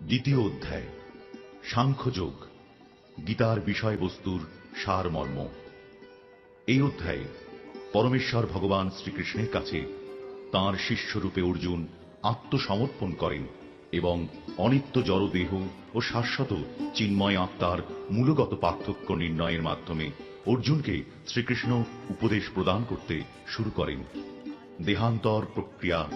দ্বিতীয় অধ্যায়, সাংখ্যযোগ, গীতার বিষয়বস্তুর সারমর্ম। এই অধ্যায়ে পরমেশ্বর ভগবান শ্রীকৃষ্ণের কাছে তাঁর শিষ্যরূপে অর্জুন আত্মসমর্পণ করেন এবং অনিত্য জড়দেহ ও শাশ্বত চিন্ময় আত্মার মূলগত পার্থক্য নির্ণয়ের মাধ্যমে অর্জুনকে শ্রীকৃষ্ণ উপদেশ প্রদান করতে শুরু করেন। দেহান্তর প্রক্রিয়া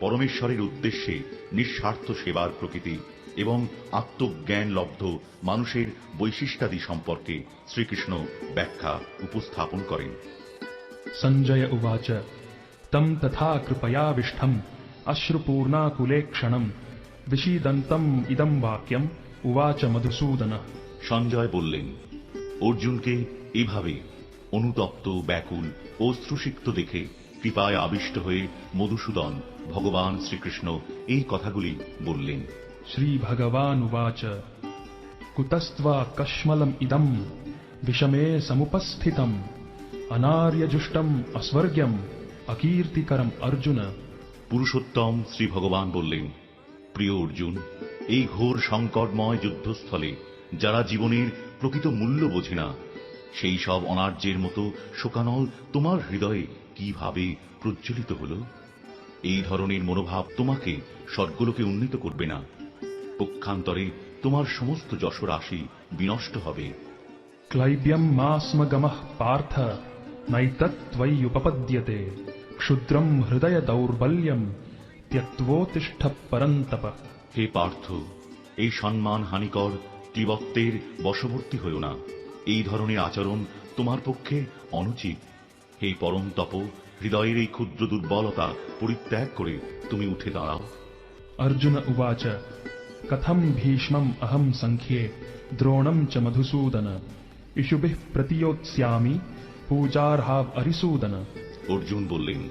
পরমেশ্বরের উদ্দেশ্যে নিঃস্বার্থ সেবার প্রকৃতি এবং আত্মজ্ঞানলব্ধ মানুষের বৈশিষ্ট্যাদি সম্পর্কে শ্রীকৃষ্ণ ব্যাখ্যা উপস্থাপন করেন। সঞ্জয় উবাচ তম তথা কৃপয়াবিষ্টম অশ্রুপূর্ণাকুলে ক্ষণম বিষীদন্তম ইদম বাক্যম উবাচ মধুসূদন। সঞ্জয় বললেন অর্জুনকে এভাবে অনুতপ্ত ব্যাকুল অশ্রুসিক্ত দেখে কৃপায় আবিষ্ট হয়ে মধুসূদন ভগবান শ্রীকৃষ্ণ এই কথাগুলি বললেন। श्रीभगवानुवाच कुतस्त्वा कश्मलम् इदम् विषमे समुपस्थितम् अनार्यजुष्टम् अस्वर्ग्यम् अकीर्तिकरम् अर्जुन পুরুষোত্তম শ্রী ভগবান বললেন প্রিয় অর্জুন এই ঘোর সংকটময় যুদ্ধস্থলে যারা জীবনের প্রকৃত মূল্য বোঝে না সেই সব অনার্যের মতো শোকানল তোমার হৃদয়ে কিভাবে প্রজ্বলিত হল এই ধরনের মনোভাব তোমাকে স্বর্গলোকে উন্নীত করবে না পক্ষান্তরে তোমার সমস্ত যশরাশি বিনষ্ট হবে। ক্লাইব্যম মাস্ম গমঃ পার্থ নৈতত্ত্বৈ উপপদ্যতে ক্ষুদ্রম হৃদয় দৌর্বল্যম ত্যক্তোতিষ্ঠ পরন্তপ। হে পার্থ এই সম্মান হানিকর ত্রিবক্তের বশবর্তী হইও না। এই ধরনের আচরণ তোমার পক্ষে অনুচিত। হে পরম তপ হৃদয়ের এই ক্ষুদ্র দুর্বলতা পরিত্যাগ করে তুমি উঠে দাঁড়াও। অর্জুন উবাচ कथम् भीष्मम् अहम् सङ्ख्ये द्रोणम् च मधुसूदन इषुभिः प्रतियोत्स्यामि पूजार्हाव् अरिसूदन অর্জুন বললেন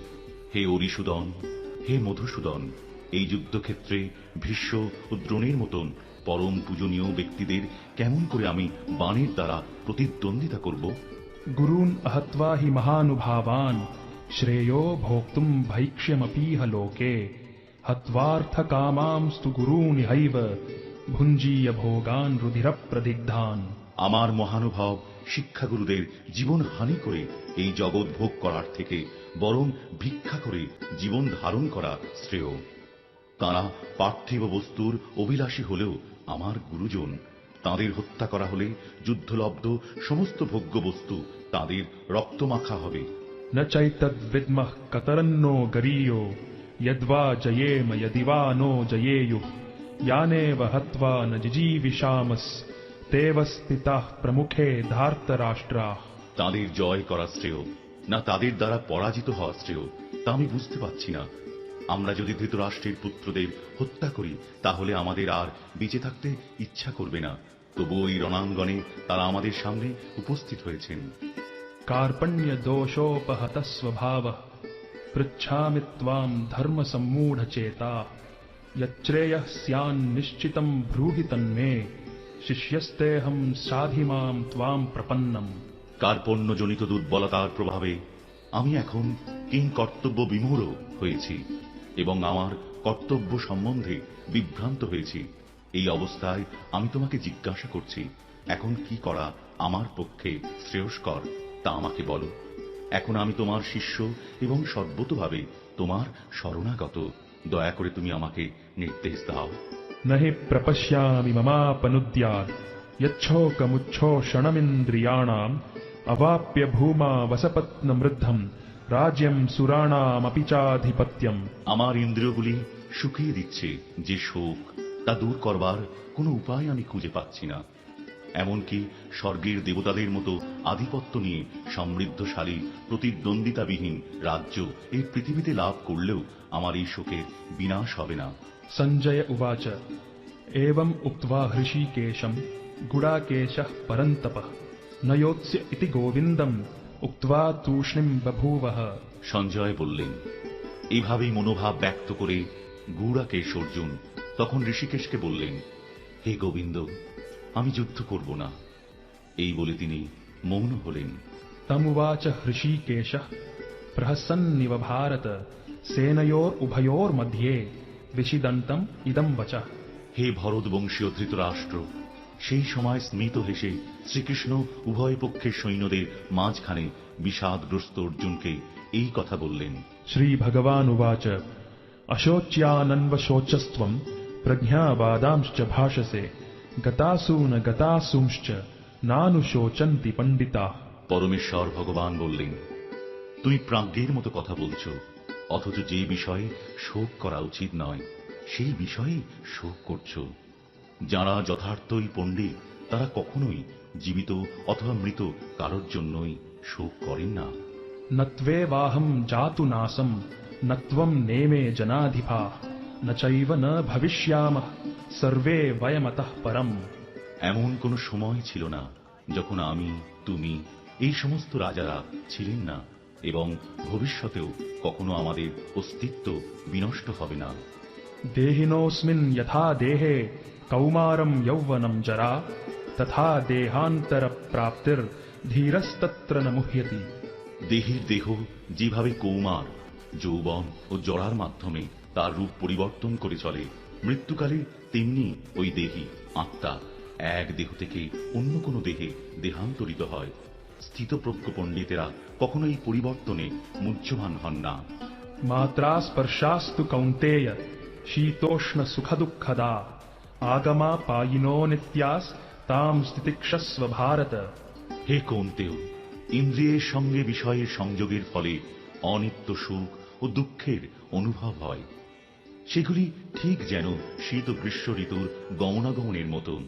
হে অরিসুদন হে মধুসূদন এই যুদ্ধক্ষেত্রে ভীষ্ম ও দ্রোণের মতন পরম পূজনীয় ব্যক্তিদের কেমন করে আমি বাণের দ্বারা প্রতিদ্বন্দ্বিতা করব गुरून् अहत्वा हि महानुभावान् श्रेयो भोक्तुम् भैक्ष्यमपीह হত্বার্থকামাংস্তু গুরুনি হৈব ভুঞ্জীয় ভোগান রুধিরপ্রদিগ্ধান আমার মহানুভব শিক্ষাগুরুদের জীবন হানি করে এই জগৎ ভোগ করার থেকে বরং ভিক্ষা করে জীবন ধারণ করা শ্রেয়। তারা পার্থিব বস্তুর অভিলাষী হলেও আমার গুরুজন তাদের হত্যা করা হলে যুদ্ধলব্ধ সমস্ত ভোগ্য বস্তু তাদের রক্তমাখা হবে। ন চৈতদ্বিদ্মঃ কতরন্নো গরীয় यद्वा जयेम यदि वा नो जयेयुः यानेव हत्वा न जिजीविषामस्तेव स्थिताः प्रमुखे धार्तराष्ट्राः তাদের জয় করা শ্রেয় না তাদের দ্বারা পরাজিত হওয়া শ্রেয় তা আমি বুঝতে পারছি না আমরা যদি ধৃতরাষ্ট্রের পুত্রদের হত্যা করি তাহলে আমাদের আর বেঁচে থাকতে ইচ্ছা করবে না তবু ওই রণাঙ্গনে তারা আমাদের সামনে উপস্থিত হয়েছেন कार्पण्यदोषोपहतः स्वभावः पृच्छामि त्वाम् धर्मसम्मूढचेता यच्श्रेयः स्यान्निश्चितम् ब्रूहि तन्मे शिष्यस्तेऽहम् साधि माम् त्वाम् प्रपन्नम् কার্পণ্যজনিত দুর্বলতার প্রভাবে আমি এখন কিং কর্তব্য বিমূঢ় হয়েছি এবং আমার কর্তব্য সম্বন্ধে বিভ্রান্ত হয়েছি এই অবস্থায় আমি তোমাকে জিজ্ঞাসা করছি এখন কি করা আমার পক্ষে শ্রেয়স্কর তা আমাকে বলো এখন আমি তোমার শিষ্য এবং সর্বতভাবে তোমার শরণাগত দয়া করে তুমি আমাকে নির্দেশ দাও न हि प्रपश्यामि ममापनुद्यात् यच्छोकमुच्छोषणमिन्द्रियाणाम् अवाप्य भूमा वसपत्नमृद्धम् राज्यम् सुराणामपि चाधिपत्यम् আমার ইন্দ্রিয়গুলি শুকিয়ে দিচ্ছে যে শোক তা দূর করবার কোনো উপায় আমি খুঁজে পাচ্ছি না এমনকি স্বর্গের দেবতাদের মতো আধিপত্য নিয়ে সমৃদ্ধশালী প্রতিদ্বন্দ্বিতাবিহীন রাজ্য এই পৃথিবীতে লাভ করলেও আমার এই শোকের বিনাশ হবে না। সঞ্জয় উবাচ এবং উক্তা হৃষিকেশম গুড়াকেশ পরন্তপ নয়োৎস্য ইতি গোবিন্দম উক্তা তূষ্ণিম বভূব। সঞ্জয় বললেন এইভাবেই মনোভাব ব্যক্ত করে গুড়াকেশ অর্জুন তখন ঋষিকেশকে বললেন হে গোবিন্দ আমি যুদ্ধ করব না। এই বলে তিনি মৌন হলেন। তমুবাচ হৃষিকেশ প্রহসন্নিব ভারত সেনয়োর উভয়োর মধ্যে বিষিদন্তম ইদম বচ। হে ভরতবংশীয় ধৃতরাষ্ট্র সেই সময় স্মিত হেসে শ্রীকৃষ্ণ উভয় পক্ষের সৈন্যদের মাঝখানে বিষাদগ্রস্ত অর্জুনকে এই কথা বললেন। শ্রী ভগবান উবাচ অশোচ্যানন্বশোচস্ত্বম প্রজ্ঞাবাদাংশ্চ ভাষসে গতাসুন গতাসুংশ্চ নানু শোচন্তি পণ্ডিতা। পরমেশ্বর ভগবান বললেন তুমি প্রাজ্ঞের মতো কথা বলছ অথচ যে বিষয়ে শোক করা উচিত নয় সেই বিষয়ে শোক করছ। যারা যথার্থই পণ্ডিত তারা কখনোই জীবিত অথবা মৃত কারোর জন্যই শোক করেন না। নত্বেবাহম জাতু নাসম নত্বম নেমে জনাধিপা নচৈব ন ভবিষ্যাম সর্বে বয়মতঃ পরম। এমন কোন সময় ছিল না যখন আমি তুমি এই সমস্ত রাজারা ছিলেন না এবং ভবিষ্যতেও কখনো আমাদের অস্তিত্ব বিনষ্ট হবে না। দেহিনোস্মিন যথা দেহে কৌমারম যৌবনম জরা তথা দেহান্তর প্রাপ্তির ধীরস্তত্র নমুহ্যতি দেহের দেহ যেভাবে কৌমার যৌবন ও জড়ার মাধ্যমে তার রূপ পরিবর্তন করে চলে মৃত্যুকালে তেমনি ওই দেহি আত্মা। এক দেহ থেকে অন্য কোনো দেহে দেহান্তরিত হয়। স্থিতপ্রজ্ঞ পণ্ডিতেরা কখনো এই পরিবর্তনে মুহ্যমান হন না। মাত্রা স্পর্শাস্তু কৌন্তেয় শীতোষ্ণ সুখ দুঃখদা আগমা পাইনো নিত্যাস তাম স্থিতিক্ষস্ব ভারত। হে কৌন্তেয় ইন্দ্রিয়ের সঙ্গে বিষয়ের সংযোগের ফলে অনিত্য সুখ ও দুঃখের অনুভব হয়। সেগুলি ঠিক যেন শীত ও গ্রীষ্ম ঋতুর গমনাগমনের মতন।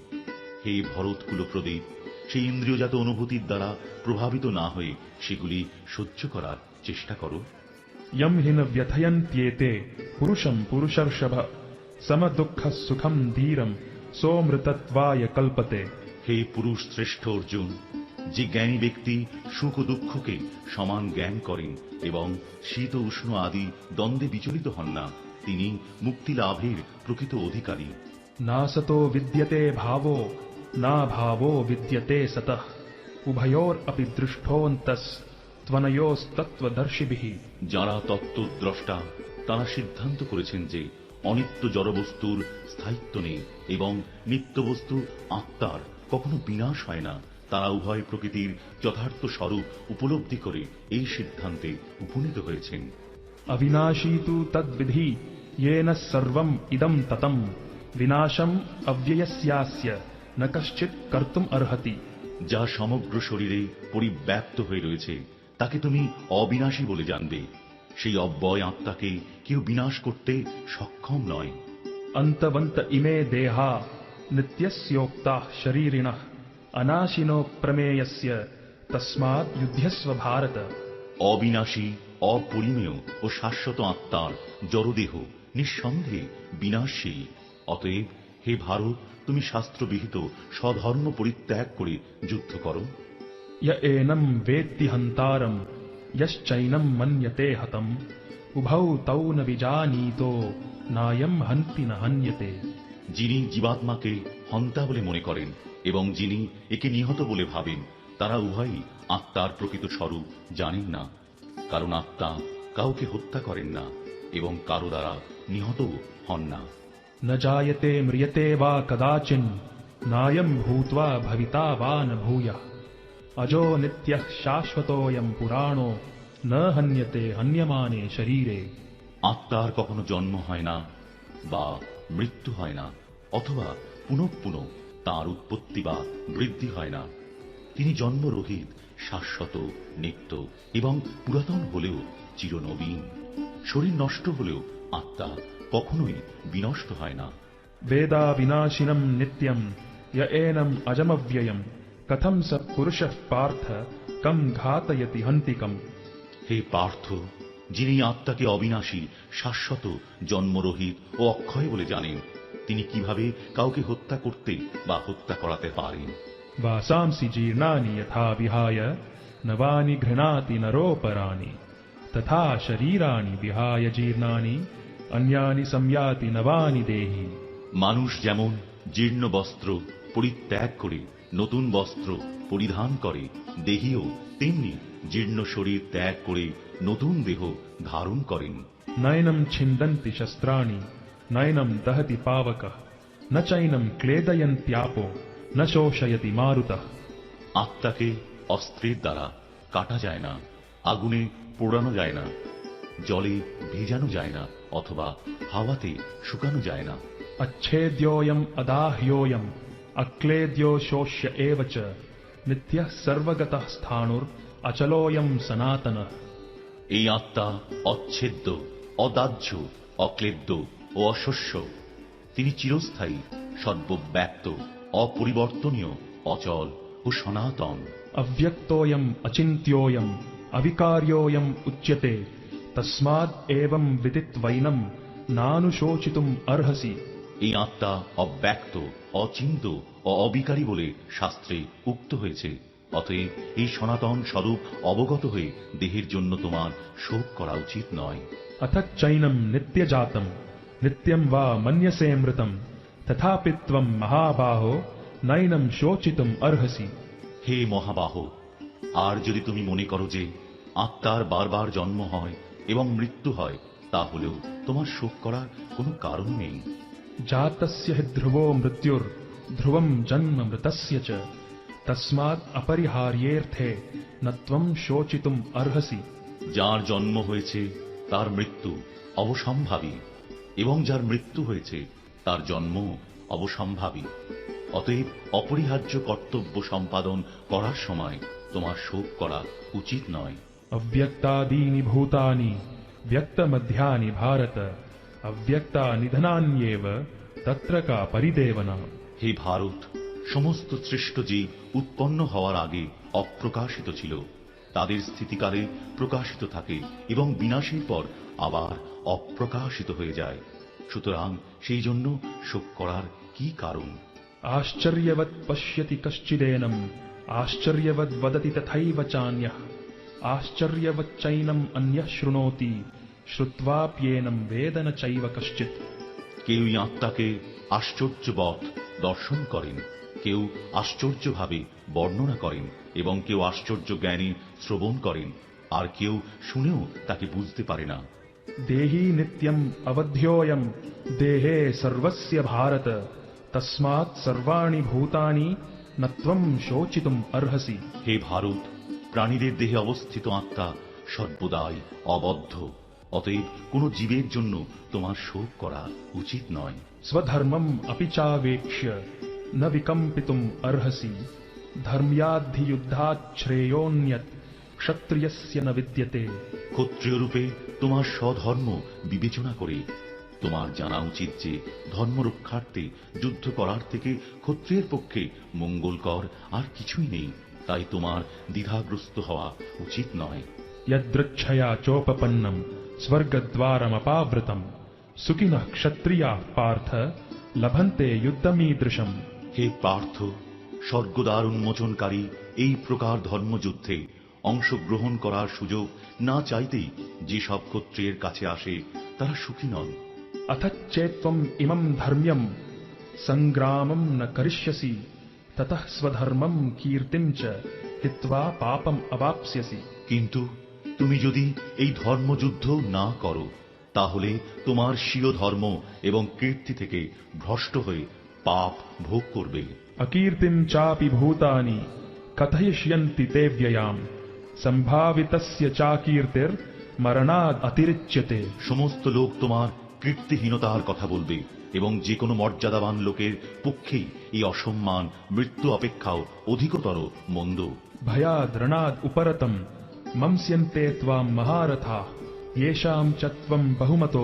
হে ভরতকুল প্রদীপ সেই ইন্দ্রিয়জাত অনুভূতির দ্বারা প্রভাবিত না হয়ে সেগুলি সহ্য করার চেষ্টা করো। ইয়ম হিন ব্যথয়ন্ত্যেতে পুরুষম পুরুষর্ষভ সমদুঃখ সুখম ধীরম সোমৃতত্বায় কল্পতে। হে পুরুষ শ্রেষ্ঠ অর্জুন যে জ্ঞানী ব্যক্তি সুখ দুঃখকে সমান জ্ঞান করেন এবং শীত উষ্ণ আদি দ্বন্দ্বে বিচলিত হন না তিনি মুক্তি লাভের প্রকৃত অধিকারী। না সত বিদ্যতে ভাবো नाभावो विद्यते सतः उभयोरपि दृष्टोऽन्तस्त्वनयोस्तत्त्वदर्शिभिः যারা তত্ত্বদ্রষ্টা তারা সিদ্ধান্ত করেছেন যে অনিত্য জড়বস্তুর স্থায়িত্ব নেই এবং নিত্য বস্তু আত্মার কখনো বিনাশ হয় না তারা উভয় প্রকৃতির যথার্থ স্বরূপ উপলব্ধি করে এই সিদ্ধান্তে উপনীত হয়েছেন अविनाशी तु तद्विधि येन सर्वम् इदम् ततम् विनाशम् अव्ययस्यास्य না কাশ্চিৎ কর্তম অর্হতি যা সমগ্র শরীরে পরিব্যাপ্ত হয়ে রয়েছে তাকে তুমি অবিনাশী বলে জানবে। সেই অব্যয় আত্মাকে কেউ বিনাশ করতে সক্ষম নয়। অন্তবন্ত ইমে দেহা নিত্যস্যোক্তা শরীরিণ অনাশিনো প্রমেয়স্য তস্মাৎ যুদ্ধস্ব ভারত। অবিনাশী অপরিমেয় ও শাশ্বত আত্মার জড়দেহ নিঃসন্দেহে বিনাশশীল। অতএব হে ভারত তুমি শাস্ত্রবিহিত স্বধর্ম পরিত্যাগ করে যুদ্ধ করো य एनम् वेत्ति हन्तारम् यश्चैनम् मन्यते हतम् उभौ तौ न विजानीतो नायम् हन्ति न हन्यते যিনি জীবাত্মাকে হন্তা বলে মনে করেন এবং যিনি একে নিহত বলে ভাবেন তারা উভয়ই আত্মার প্রকৃত স্বরূপ জানেন না কারণ আত্মা কাউকে হত্যা করেন না এবং কারো দ্বারা নিহতও হন না न जायते म्रियते वा कदाचिन् नायम् भूत्वा भविता वा न भूयः अजो नित्यः शाश्वतोऽयम् पुराणो न हन्यते हन्यमाने शरीरे আত্মার কখনো জন্ম হয় না বা মৃত্যু হয় না অথবা পুনঃ পুনঃ তার উৎপত্তি বা বৃদ্ধি হয় না তিনি জন্মরহিত শাশ্বত নিত্য এবং পুরাতন হলেও চিরনবীন শরীর নষ্ট হলেও আত্মা কখনোই বিনষ্ট হয় না। বেদা বিনাশিনম নিত্যম এনম অজমব্যয়ম কথম স পুরুষ পার্থ কম ঘাতয়তি হন্তিকম। হে পার্থ যিনি আত্মাকে অবিনাশী শাশ্বত জন্মরহিত ও অক্ষয় বলে জানেন তিনি কীভাবে কাউকে হত্যা করতে বা হত্যা করাতে পারেন? বা সামসি জীর্ণানি যথা বিহায় নবানি ঘৃণাতি নরোপরাণি তথা শরীরাণি বিহায় জীর্ণানি। অন্যানি সম্যাতি নবানি দেহি। মানুষ যেমন জীর্ণ বস্ত্র পরিত্যাগ করে নতুন বস্ত্র পরিধান করে দেহিও তেমনি জীর্ণ শরীর ত্যাগ করে নতুন দেহ ধারণ করেন। নয়নম ছিন্দন্তি শস্ত্রাণি নয়নম দহতি পাবক ন চৈনম ক্লেদয়ন্ত্যাপ ন শোষয়তি মারুত। আত্মাকে অস্ত্রের দ্বারা কাটা যায় না আগুনে পোড়ানো যায় না জলে ভেজানো যায় না অথবা হাওয়াতে শুকানো যায় না अच्छेद्योऽयम् अदाह्योऽयम् अक्लेद्यो शोष्य एव च नित्यः सर्वगतः स्थाणुर् अचलोऽयम् सनातनः এই আত্মা অচ্ছেদ্য অদাহ্য অক্লেদ্য ও অশস্য তিনি চিরস্থায়ী সর্বব্যাপ্ত অপরিবর্তনীয় অচল ও সনাতন अव्यक्तोऽयम् अचिन्त्योऽयम् अविकार्योऽयम् उच्यते তসমাদ এবং বিদিত্বৈনম নানুশোচিতুম অর্হসি এই আত্মা অব্যক্ত অচিন্ত ও অবিকারী বলে শাস্ত্রে উক্ত হয়েছে। অতএব এই সনাতন স্বরূপ অবগত হয়ে দেহের জন্য তোমার শোক করা উচিত নয়। অথ চৈনম নিত্যজাতম নিত্যম বা মন্যসে মৃতম তথাপিত্বম মহাবাহ নৈনম শোচিতম অর্হসি হে মহাবাহ আর যদি তুমি মনে করো যে আত্মার বারবার জন্ম হয় এবং মৃত্যু হয় তা হলেও তোমার শোক করার কোনো কারণ নেই। জাতস্য ধ্রুব মৃত্যুর ধ্রুবম জন্ম মৃতস্য চ। তসমাৎ অপরিহার্যের্থে নত্বম শোচিতুম অর্হসি। যার জন্ম হয়েছে তার মৃত্যু অবসম্ভাবী এবং যার মৃত্যু হয়েছে তার জন্ম অবসম্ভাবী। অতএব অপরিহার্য কর্তব্য সম্পাদন করার সময় তোমার শোক করা উচিত নয়। अव्यक्तादीनि भूतानि व्यक्तमध्यानि भारत अव्यक्तानिधनान्येव तत्र का परिदेवना হে ভারত সমস্ত শ্রেষ্ঠ জীব উৎপন্ন হওয়ার আগে অপ্রকাশিত ছিল তাদের স্থিতিকালে প্রকাশিত থাকে এবং বিনাশের পর আবার অপ্রকাশিত হয়ে যায় সুতরাং সেই জন্য শোক করার কি কারণ आश्चर्यवत् पश्यति कश्चिदेनम् आश्चर्यवद् वदति तथैव चान्यः আশ্চর্যবচ্চৈনম অন্যঃ শৃণোতি শ্রুত্বাপ্যেনম বেদন চৈব কশ্চিৎ কেউই আত্মাকে আশ্চর্যবৎ দর্শন করেন কেউ আশ্চর্যভাবে বর্ণনা করেন এবং কেউ আশ্চর্য জ্ঞানে শ্রবণ করেন আর কেউ শুনেও তাকে বুঝতে পারে না। দেহি নিত্যম অবধ্যোয়ম দেহে সর্বস্য ভারত তস্মাৎ সর্বাণি ভূতানি নত্বম শোচিতুম অর্হসি। হে ভারত প্রাণীদের দেহে অবস্থিত আত্মা সর্বদাই অবদ্ধ। অতএব কোন জীবের জন্য তোমার শোক করা উচিত নয়। স্বধর্মম অপিচাবেক্ষ্য ন বিকম্পিতুম অর্হসি। ধর্মিয়াধি যুদ্ধাচ্ছ্রেয়োন্যত ক্ষত্রিয়স্য ন বিদ্যতে। ক্ষত্রিয় রূপে তোমার স্বধর্ম বিবেচনা করে তোমার জানা উচিত যে ধর্ম রক্ষার্থে যুদ্ধ করার থেকে ক্ষত্রিয়ের পক্ষে মঙ্গলকর আর কিছুই নেই। তাই তোমার দ্বিধাগ্রস্ত হওয়া উচিত নয় यदृच्छया चोपपन्नम् स्वर्गद्वारमपावृतम् सुखिनः क्षत्रियाः पार्थ लभन्ते युद्धमीदृशम् হে পার্থ স্বর্গদ্বার উন্মোচনকারী এই প্রকার ধর্মযুদ্ধে অংশগ্রহণ করার সুযোগ না চাইতেই যেসব ক্ষত্রিয়ের কাছে আসে তারা সুখী নন अथ चेत्त्वम् इमम् धर्म्यम् सङ्ग्रामम् न ততঃ স্বধর্মম কীর্তিম চ হিত্বা পাপম অবাপ্স্যসি কিন্তু তুমি যদি এই ধর্মযুদ্ধ না করো তাহলে তোমার স্বীয় ধর্ম এবং কীর্তি থেকে ভ্রষ্ট হয়ে পাপ ভোগ করবে। অকীর্তিম চাপি ভূতানি কথয়িষ্যন্তি তে ব্যয়াম সম্ভাবিতস্য চাকীর্তির মরণাদ অতিরিচ্যতে সমস্ত লোক তোমার কীর্তিহীনতার কথা বলবে। এবং যে কোনো মর্যাদাবান লোকের পক্ষেই এই অসম্মান মৃত্যু অপেক্ষাও অধিকতর মন্দ। ভয়া রণাদ উপরতম মমস্যন্তে ত্বাম মহারথা ইয়েষাম চত্বম বহুমত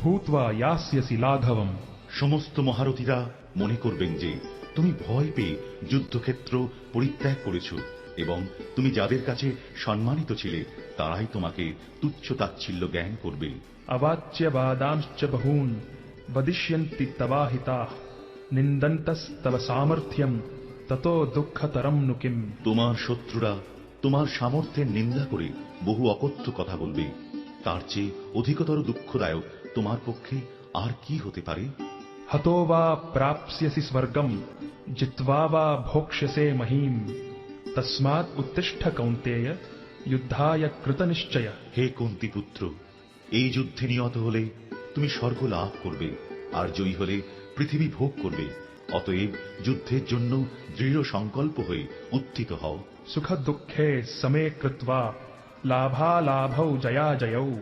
ভূতবা ইয়াস্যসি লাঘবম। সমস্ত মহারথীরা মনে করবেন যে তুমি ভয় পেয়ে যুদ্ধক্ষেত্র পরিত্যাগ করেছ এবং তুমি যাদের কাছে সম্মানিত ছিলে তারাই তোমাকে তুচ্ছ তাচ্ছিল্য জ্ঞান করবে। অবাচ্য বাদাংশ্চ বহুন వదిష్యంతి తవాహితా নিন্দন্তস্তব সামর্থ্যম তত দুঃখতরম নুকিম তোমার শত্রুরা তোমার সামর্থ্যের নিন্দা করে বহু অকথ্য কথা বলবে। তার চেয়ে অধিকতর দুঃখদায়ক তোমার পক্ষে আর কি হতে পারে? হতো বা প্রাপ্স্যসি স্বর্গম জিত্বা বা ভোক্ষ্যসে মহিম। তস্মাৎ উত্তিষ্ঠ কৌন্তেয় যুদ্ধায় কৃতনিশ্চয়। হে কুন্তিপুত্র এই যুদ্ধে নিহত হলে তুমি স্বর্গ লাভ করবে আর জয়ী হলে পৃথিবী ভোগ করবে। অতএব যুদ্ধের জন্য দৃঢ় সংকল্প হয়ে উত্থিত হও। সুখ দুঃখে সমে কৃত্বা লাভা লাভ জয়া জয়াজয়ৌ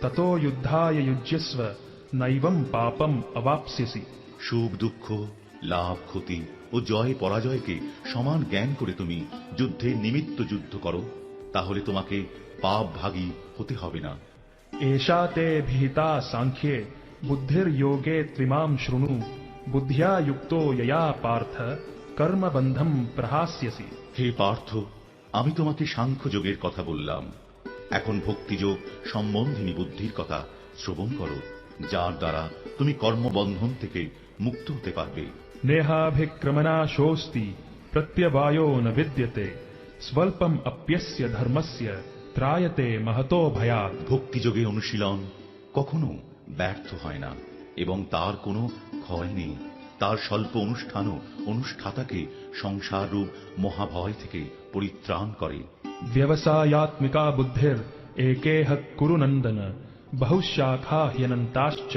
ততো যুদ্ধায় যুজ্যস্ব নৈবম পাপম অবাপসিসি। সুখ দুঃখ লাভ ক্ষতি ও জয় পরাজয়কে সমান জ্ঞান করে তুমি যুদ্ধে নিমিত্ত যুদ্ধ করো তাহলে তোমাকে পাপ ভাগী হতে হবে না। এষা তে ভীতা সাংখ্যে বুদ্ধির্যোগে ত্রিমাম শৃণু বুদ্ধিয়া যুক্ত পার্থ কর্মবন্ধম প্রহাস্যসি হে পার্থ আমি তোমাকে সাংখ্যযোগের কথা বললাম। এখন ভক্তিযোগ সম্বন্ধিনী বুদ্ধির কথা শ্রবণ করো যার দ্বারা তুমি কর্মবন্ধন থেকে মুক্ত হতে পারবে। নেহাভিক্রমণা শোস্তি প্রত্যবায়ো ন বিদ্যতে স্বল্পম অপ্যস্য ধর্মস্য। ত্রায়তে মহতো ভয়াত ভক্তিযোগে অনুশীলন কখনো ব্যর্থ হয় না এবং তার কোনো ক্ষয় নেই। তার স্বল্প অনুষ্ঠানও অনুষ্ঠাতাকে সংসার রূপ মহাভয় থেকে পরিত্রাণ করে। ব্যবসায়াত্মিকা বুদ্ধির একেহ কুরুনন্দন বহুশাখা হিয়নন্তাশ্চ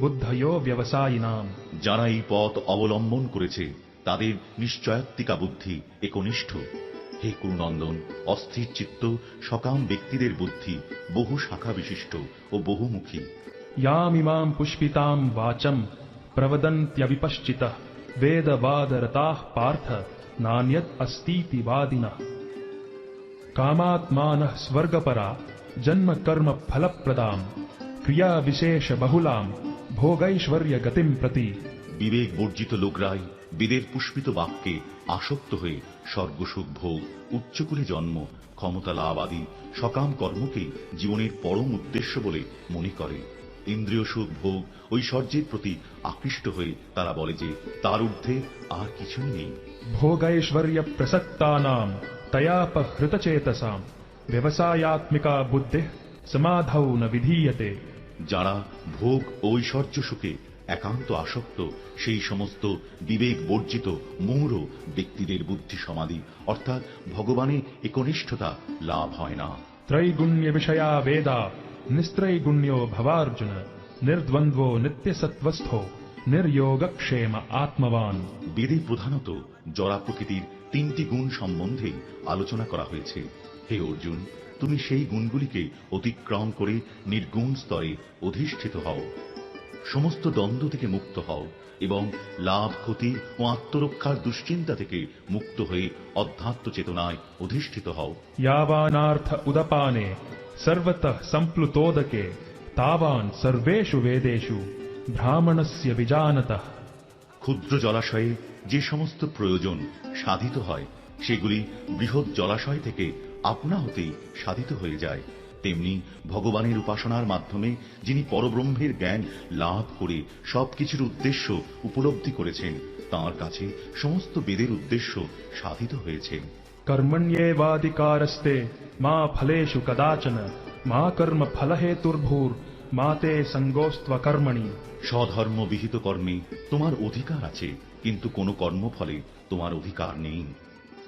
বুদ্ধয় ব্যবসায়িনাম। যারা এই পথ অবলম্বন করেছে তাদের নিশ্চয়াত্মিকা বুদ্ধি একনিষ্ঠ। হে কুরুনন্দন অস্থির চিত্ত সকাম ব্যক্তিদের বুদ্ধি বহু শাখা বিশিষ্ট ও বহুমুখী यामिमाम् पुष्पिताम् वाचम् प्रवदन्त्यविपश्चितः वेदवादरताः पार्थ नान्यत् अस्तीति वादिनः कामात्मानः स्वर्गपरा जन्म कर्म फलप्रदाम् क्रियाविशेषबहुलाम् भोगैश्वर्यगतिम् प्रति বিবেক বর্জিত লোকরাই বেদের পুষ্পিত বাক্যে আসক্ত হয়ে স্বর্গসুখ ভোগ উচ্চকুলে জন্ম ক্ষমতা লাভ আদি সকাম কর্মকেই জীবনের পরম উদ্দেশ্য বলে মনে করে। ইন্দ্রিয় সুখ ভোগ ঐশ্বর্যের প্রতি আকৃষ্ট হয়ে তারা বলে যে তার ঊর্ধ্বে আর কিছুই নেই। ভোগৈশ্বর্য প্রসক্তানাম তয়াপহৃতচেতসাম ব্যবসায়াত্মিকা বুদ্ধে সমাধৌ না বিধীয়তে। যারা ভোগ ঐশ্বর্য সুখে একান্ত আসক্ত সেই সমস্ত বিবেক বর্জিত মূঢ় ব্যক্তিদের বুদ্ধি সমাধি অর্থাৎ ভগবানে একনিষ্ঠতা লাভ হয় না। ত্রৈগুণ্য বিষয়া বেদা নিস্ত্রৈগুণ্য ভবার্জুন নির্দ্বন্দ্ব নিত্যসত্ত্বস্থ নির্যোগক্ষেম আত্মবান। বেদে প্রধানত জরা প্রকৃতির তিনটি গুণ সম্বন্ধে আলোচনা করা হয়েছে। হে অর্জুন তুমি সেই গুণগুলিকে অতিক্রম করে নির্গুণ স্তরে অধিষ্ঠিত হও। সমস্ত দ্বন্দ্ব থেকে মুক্ত হও এবং লাভ ক্ষতি ও আত্মরক্ষার দুশ্চিন্তা থেকে মুক্ত হয়ে অধ্যাত্ম চেতনায় অধিষ্ঠিত হও। ইয়াবানার্থ উদপানে সর্বতঃ সম্প্লুতোদকে তাবান সর্বেষু বেদেশু ব্রাহ্মণস্য বিজানত। ক্ষুদ্র জলাশয়ে যে সমস্ত প্রয়োজন সাধিত হয় সেগুলি বৃহৎ জলাশয় থেকে আপনা হতেই সাধিত হয়ে যায়। তেমনি ভগবানের উপাসনার মাধ্যমে যিনি পরব্রহ্মের জ্ঞান লাভ করে সবকিছুর উদ্দেশ্য উপলব্ধি করেছেন তার কাছে সমস্ত বেদের উদ্দেশ্য সাধিত হয়েছে। কর্মণ্যেবাধিকারস্তে মা ফলেশু কদাচন মা কর্ম ফলহেতুর্ভূর মাতে সঙ্গোস্ত্ব কর্মণি। স্বধর্ম বিহিত কর্মে তোমার অধিকার আছে কিন্তু কোন কর্মফলে তোমার অধিকার নেই।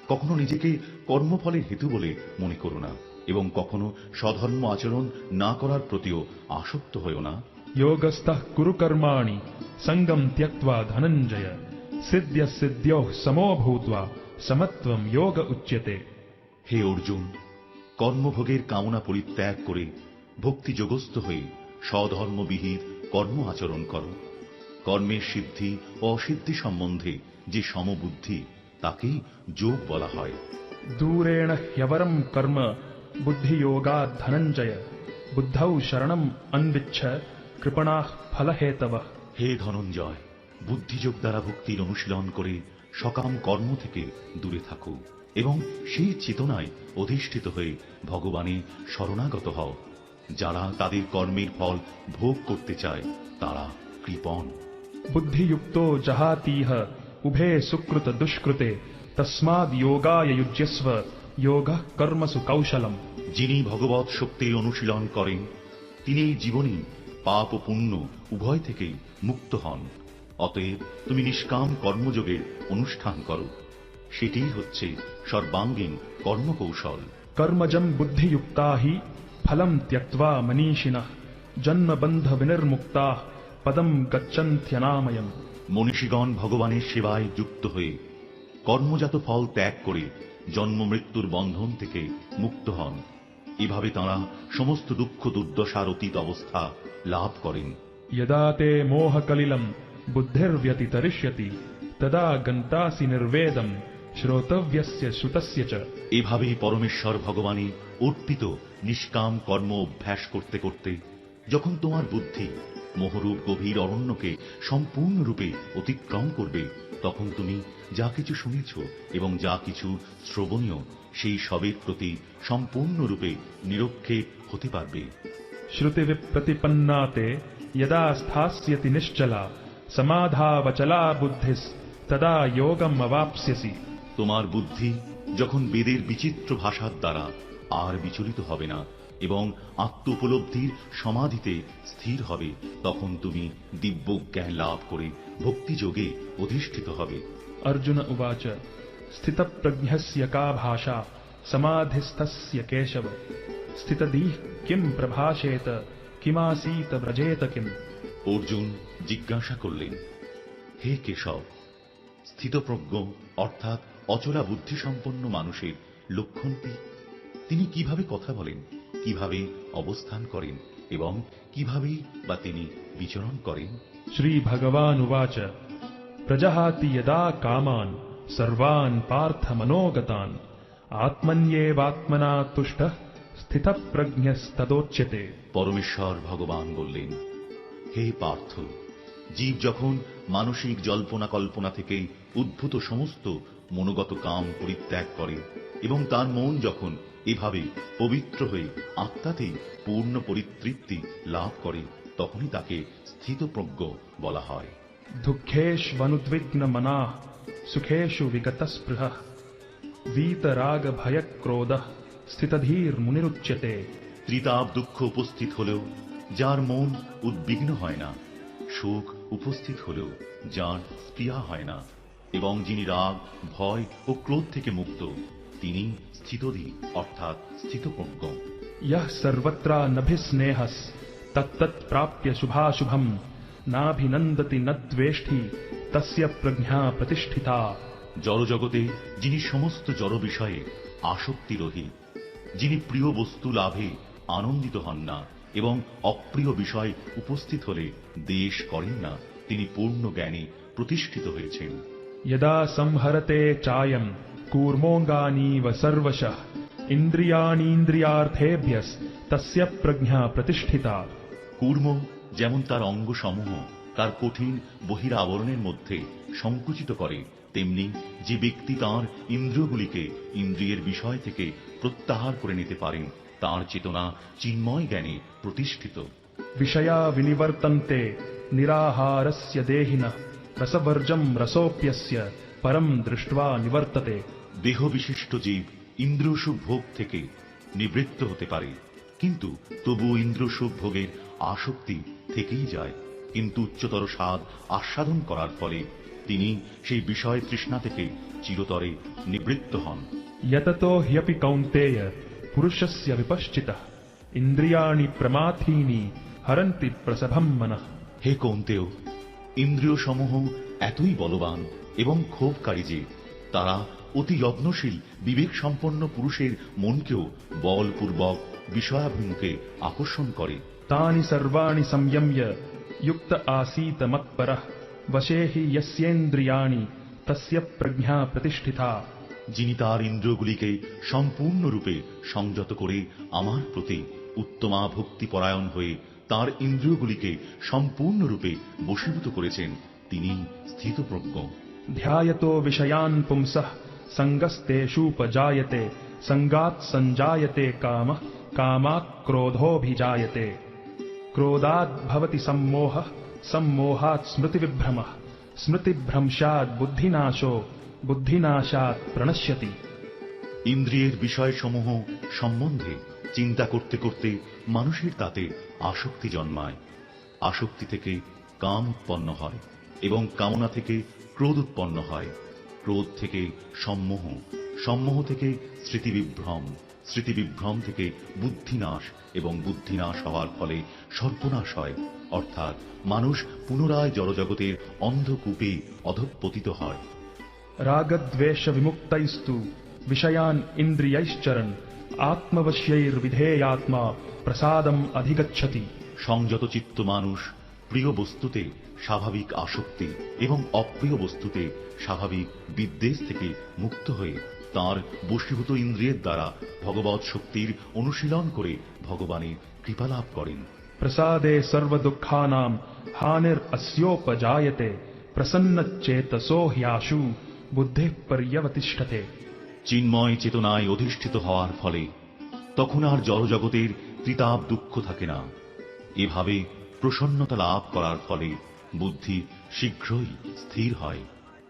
কখনো নিজেকে কর্মফলের হেতু বলে মনে করো না। এবং কখনো সধর্ম আচরণ না করার প্রতিও আসক্ত হয়েও না। যোগস্থ কুরু কর্মাণি সঙ্গম ত্যক্তা ধনঞ্জয় সিদ্ধ্য সিদ্ধ্যৌ সমো ভূত্বা সমত্বম যোগ উচ্যতে হে অর্জুন কর্মভোগের কামনা পরিত্যাগ করে ভক্তি যোগস্থ হয়ে সধর্মবিহীন কর্ম আচরণ করো। কর্মের সিদ্ধি ও অসিদ্ধি সম্বন্ধে যে সমবুদ্ধি তাকেই যোগ বলা হয়। দূরেণ হ্যবরম কর্ম बुद्धियोगात् धनञ्जय बुद्धौ शरणम् अन्विच्छ कृपणाः फलहेतवः হে ধনঞ্জয় বুদ্ধিযোগ দ্বারা ভক্তির অনুশীলন করে সকাম কর্ম থেকে দূরে থাকো এবং সেই চেতনায় অধিষ্ঠিত হয়ে ভগবানে শরণাগত হও যারা তাদের কর্মের ফল ভোগ করতে চায় তারা কৃপণ बुद्धियुक्तो जहातीह उभे सुकृत दुष्कृते तस्माद् योगाय যোগা কর্মসু কৌশলম। যিনি ভগবৎ শক্তির অনুশীলন করেন তিনি এই জীবনে পাপ ও পুণ্য উভয় থেকে মুক্ত হন। অতএব তুমি নিষ্কাম কর্মযোগের অনুষ্ঠান করো। সেটিই হচ্ছে সর্বাঙ্গীন কর্মকৌশল। কর্মজম বুদ্ধিযুক্তা হি ফলম ত্যক্তা মনীষিণ জন্মবন্ধ বিনির্মুক্তা পদম গচ্ছন্থ্যনাময়ম মনীষীগণ ভগবানের সেবায় যুক্ত হয়ে কর্মজাত ফল ত্যাগ করে জন্ম মৃত্যুর বন্ধন থেকে মুক্ত হন এভাবে তাঁরা সমস্ত দুঃখ দুর্দশার অতীত অবস্থা লাভ করেন यदा ते मोहकलिलम् बुद्धिर्व्यतितरिष्यति तदा गन्तासि निर्वेदम् श्रोतव्यस्य श्रुतस्य च এভাবেই পরমেশ্বর ভগবানে অর্পিত নিষ্কাম কর্ম অভ্যাস করতে করতে যখন তোমার বুদ্ধি মোহরূপ গভীর অরণ্যকে সম্পূর্ণরূপে অতিক্রম করবে তখন তুমি যা কিছু শুনেছ এবং যা কিছু শ্রবণীয় সেই সবের প্রতি সম্পূর্ণরূপে নিরক্ষেপ হতে পারবে। শ্রুতিবিপ্রতিপন্নাতে যদা স্থাস্যতি নিশ্চলা সমাধাবচলা বুদ্ধিস তদা যোগম অবাপ্স্যসি তোমার বুদ্ধি যখন বেদের বিচিত্র ভাষার দ্বারা আর বিচলিত হবে না এবং আত্ম উপলব্ধির সমাধিতে স্থির হবে তখন তুমি দিব্য জ্ঞান লাভ করে ভক্তিযোগে অধিষ্ঠিত হবে। অর্জুন উবাচ স্থিতপ্রজ্ঞস্য কা ভাষা সমাধিস্থস্য কেশব। স্থিতদিহ কিম প্রভাষেত কিমাসীত ব্রজেত কিম। অর্জুন জিজ্ঞাসা করলেন হে কেশব স্থিতপ্রজ্ঞ অর্থাৎ অচলা বুদ্ধিসম্পন্ন মানুষের লক্ষণ কি? তিনি কীভাবে কথা বলেন কীভাবে অবস্থান করেন এবং কীভাবে বা তিনি বিচরণ করেন? श्रीभगवानुवाच प्रजहाति यदा कामान् सर्वान् पार्थमनोगतान् आत्मन्येवात्मना तुष्टः स्थितप्रज्ञस्तदोच्यते পরমেশ্বর ভগবান বললেন হে পার্থ জীব যখন মানসিক জল্পনা কল্পনা থেকে উদ্ভূত সমস্ত মনোগত কাম পরিত্যাগ করে এবং তার মন যখন এভাবে পবিত্র হয়ে আত্মাতেই পূর্ণ পরিতৃপ্তি লাভ করে তখনই তাকে স্থিতপ্রজ্ঞ বলা হয়। দুঃখেশ বনুদ্বিগ্ন মনা সুখেশু বিগত স্পৃহ বীতরাগ ভয় ক্রোধ স্থিতধীর মুনিরুচ্যতে ত্রিতাপ দুঃখ উপস্থিত হলেও যার মন উদ্বিগ্ন হয় না শোক উপস্থিত হলেও যার স্পৃহা হয় না এবং যিনি রাগ ভয় ও ক্রোধ থেকে মুক্ত তিনি স্থিতধী অর্থাৎ স্থিতপ্রজ্ঞ। ইহ সর্বত্রা নভিস্নেহস তত্তৎ প্রাপ্য শুভাশুভম নাভিনন্দতি ন দ্বেষ্ঠি তস্য প্রজ্ঞা প্রতিষ্ঠিতা জড়জগতে যিনি সমস্ত জড় বিষয়ে আসক্তি রহিত যিনি প্রিয় বস্তু লাভে আনন্দিত হন না এবং অপ্রিয় বিষয় উপস্থিত হলে দেশ করেন না তিনি পূর্ণ জ্ঞানে প্রতিষ্ঠিত হয়েছেন যদা সংহরতে চায়ম কূর্মোঙ্গানীব সর্বশ ইন্দ্রিয়ানীন্দ্রিয়ার্থেভ্যস্ত প্রজ্ঞা প্রতিষ্ঠিতা কূর্ম যেমন তার অঙ্গসমূহ তার কঠিন বহিরাবরণের মধ্যে সংকুচিত করে তেমনি যে ব্যক্তি তাঁর ইন্দ্রিয়গুলিকে ইন্দ্রিয়ের বিষয় থেকে প্রত্যাহার করে নিতে পারেন তাঁর চেতনা চিন্ময় জ্ঞানে প্রতিষ্ঠিত। বিষয়া বিনিবর্তন্তে নিরাহারস্য দেহিন রসবর্জম রসোপ্যস্য পরম দৃষ্টা নিবর্ততে। দেহ বিশিষ্ট জীব ইন্দ্রসুখ ভোগ থেকে নিবৃত্ত হতে পারে কিন্তু তবু ইন্দ্রসুখ ভোগের আসক্তি থেকেই যায় কিন্তু উচ্চতর স্বাদ আস্বাদন করার ফলে তিনি সেই বিষয় তৃষ্ণা থেকে চিরতরে নিবৃত্ত হন। ইয়তত হ্যপি কৌন্তেয় পুরুষস্য বিপশ্চিত ইন্দ্রিয়াণি প্রমাথীনি হরন্তি প্রসভম মনঃ। হে কৌন্তেয় ইন্দ্রিয় সমূহ এতই বলবান এবং ক্ষোভকারী যে তারা অতি যত্নশীল বিবেক সম্পন্ন পুরুষের মনকেও বলপূর্বক বিষয়াভিমুখে আকর্ষণ করে। तानि सर्वाणि संयम्य युक्त आसीत मत्परः वशे हि यस्येन्द्रियाणि तस्य प्रज्ञा प्रतिष्ठिता যিনি তার ইন্দ্রিয়গুলিকে সম্পূর্ণরূপে সংযত করে আমার প্রতি উত্তমা ভক্তিপরায়ণ হয়ে তার ইন্দ্রিয়গুলিকে সম্পূর্ণরূপে বশীভূত করেছেন তিনি স্থিতপ্রজ্ঞ ध्यायतो विषयान् पुंसः सङ्गस्तेषूपजायते सङ्गात् सञ्जायते कामः कामात् क्रोधोऽभिजायते क्रोधात् भवति सम्मोहः सम्मोहात् स्मृतिविभ्रमः स्मृतिभ्रंशात् बुद्धिनाशो बुद्धिनाशात् प्रणश्यति ইন্দ্রিয়ের বিষয়সমূহ সম্বন্ধে চিন্তা করতে করতে মানুষের তাতে আসক্তি জন্মায় আসক্তি থেকে কাম উৎপন্ন হয় এবং কামনা থেকে ক্রোধ উৎপন্ন হয় ক্রোধ থেকে সম্মোহ সম্মোহ থেকে স্মৃতিবিভ্রম স্মৃতিবিভ্রম থেকে বুদ্ধিনাশ এবং বুদ্ধিনাশ হওয়ার ফলে সর্বনাশ হয় অর্থাৎ মানুষ পুনরায় জড়জগতের অন্ধকূপে অধঃপতিত হয়। রাগদ্বেষ বিমুক্তস্তু বিষয়ান ইন্দ্রিয়শ্চরণ আত্মবশ্যৈর্বিধেয়াত্মা প্রসাদম অধিগচ্ছতি। সংযত চিত্ত মানুষ প্রিয় বস্তুতে স্বাভাবিক আসক্তি এবং অপ্রিয় বস্তুতে স্বাভাবিক বিদ্বেষ থেকে মুক্ত হয়ে তাঁর বশীভূত ইন্দ্রিয়ের দ্বারা ভগবৎ শক্তির অনুশীলন করে ভগবানের কৃপা লাভ করেন। প্রসাদে সর্বদুঃখানাম হানির অস্যোপজায়তে প্রসন্ন চেতসো হ্যাশু বুদ্ধে পর্যবতিষ্ঠতে চিন্ময় চেতনায় অধিষ্ঠিত হওয়ার ফলে তখন আর জড়জগতের ত্রিতাপ দুঃখ থাকে না। এভাবে প্রসন্নতা লাভ করার ফলে বুদ্ধি শীঘ্রই স্থির হয়।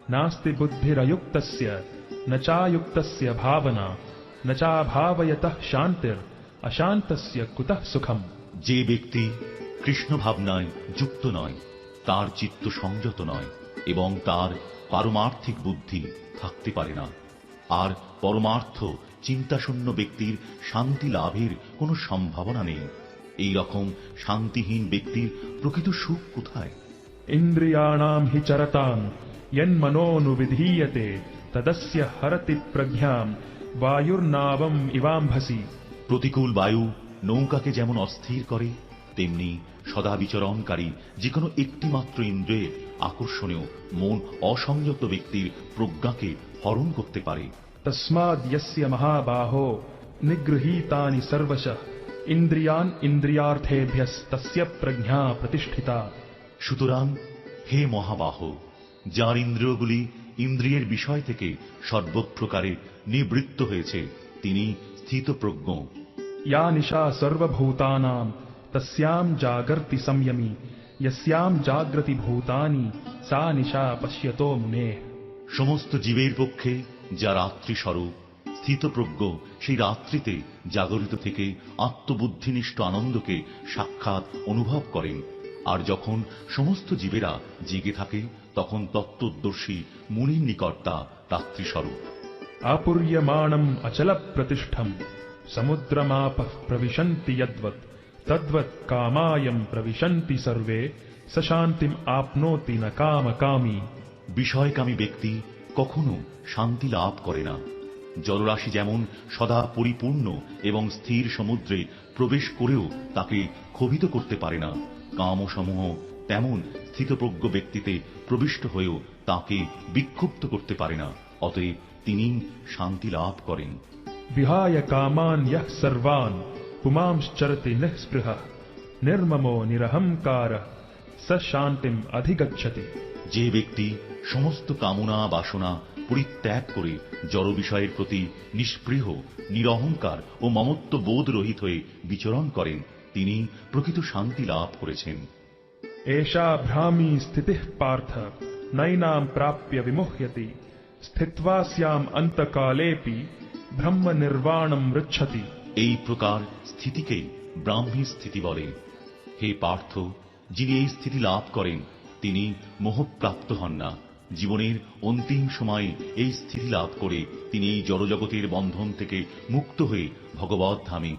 নাস্তি বুদ্ধিরয়ুক্তস্য न चायुक्तस्य भावना न चाभावयतः शान्तिर् अशान्तस्य कुतः सुखम् যে ব্যক্তি কৃষ্ণ ভাবনায় যুক্ত নয় তার চিত্ত সংযত নয় এবং তার পারমার্থিক বুদ্ধি থাকতে পারে না আর পরমার্থ চিন্তাশূন্য ব্যক্তির শান্তি লাভের কোনো সম্ভাবনা নেই এই রকম শান্তিহীন ব্যক্তির প্রকৃত সুখ কোথায় इन्द्रियाणाम् हि चरताम् यन्मनोऽनुविधीयते তদস্য হরতি প্রজ্ঞাম বায়ুর্নাবম ইবাম্ভসি প্রতিকূল বায়ু নৌকাকে যেমন অস্থির করে তেমনি সদা বিচরণকারী যে কোনো একটিমাত্র ইন্দ্রের আকর্ষণেও মন অসংযত ব্যক্তির প্রজ্ঞাকে হরণ করতে পারে। তসমাদ মহাবাহ নিগৃহীতানি সর্বশ ইন্দ্রিয়ান ইন্দ্রিয়ার্থেভ্যস্তস্য প্রজ্ঞা প্রতিষ্ঠিতা। সুতরাং হে মহাবাহ যার ইন্দ্রিয়গুলি ইন্দ্রিয়ের বিষয় থেকে সর্বপ্রকারে নিবৃত্ত হয়েছে। তিনি স্থিতপ্রজ্ঞ। ইয়া নিশা সর্বভূতানাম তস্যাম জাগর্তি সংযমী ইয়স্যাম জাগ্রতি ভূতানি সা নিশা পশ্যত মুনে। সমস্ত জীবের পক্ষে যা রাত্রি স্বরূপ স্থিতপ্রজ্ঞ সেই রাত্রিতে জাগরিত থেকে আত্মবুদ্ধিনিষ্ঠ আনন্দকে সাক্ষাৎ অনুভব করেন। আর যখন সমস্ত জীবেরা জেগে থাকে তখন তত্ত্বদর্শী মুনির নিকট তা রাত্রিস্বরূপ। আপূর্যমাণম অচল প্রতিষ্ঠম সমুদ্রমাপ প্রবিশন্তি যদ্বৎ তদ্বৎ কামায়ম প্রবিশন্তি সর্বে সশান্তিম আপনোতি না কাম কামী বিষয়কামী ব্যক্তি কখনো শান্তি লাভ করে না। জলরাশি যেমন সদা পরিপূর্ণ এবং স্থির সমুদ্রে প্রবেশ করেও তাকে ক্ষোভিত করতে পারে না। কামসমূহ তেমন স্থিতপ্রজ্ঞ ব্যক্তিতে প্রবিষ্ট হয়েও তাকে বিক্ষুব্ধ করতে পারে না অতএব তিনি শান্তি লাভ করেন। বিহায় কামান ইহ সর্বান পুমাংশ্চরতে নিঃস্পৃহ নির্মমো নিরহংকার অধিগচ্ছতে। যে ব্যক্তি সমস্ত কামনা বাসনা পরিত্যাগ করে জড় বিষয়ের প্রতি নিষ্পৃহ নিরহংকার ও মমত্ব বোধ রহিত হয়ে বিচরণ করেন তিনি প্রকৃত শান্তি লাভ করেছেন। एषा भ्रामी स्थितिः पार्थ नैनाम् प्राप्य विमुह्यति स्थित्वा स्याम् अन्तकालेऽपि ब्रह्मनिर्वाणम् मृच्छति এই প্রকার স্থিতিকেই ব্রাহ্মী স্থিতি বলে হে পার্থ যিনি এই স্থিতি লাভ করেন তিনি মোহপ্রাপ্ত হন না জীবনের অন্তিম সময়ে এই স্থিতি লাভ করে তিনি এই জড়জগতের বন্ধন থেকে মুক্ত হয়ে ভগবত ধামে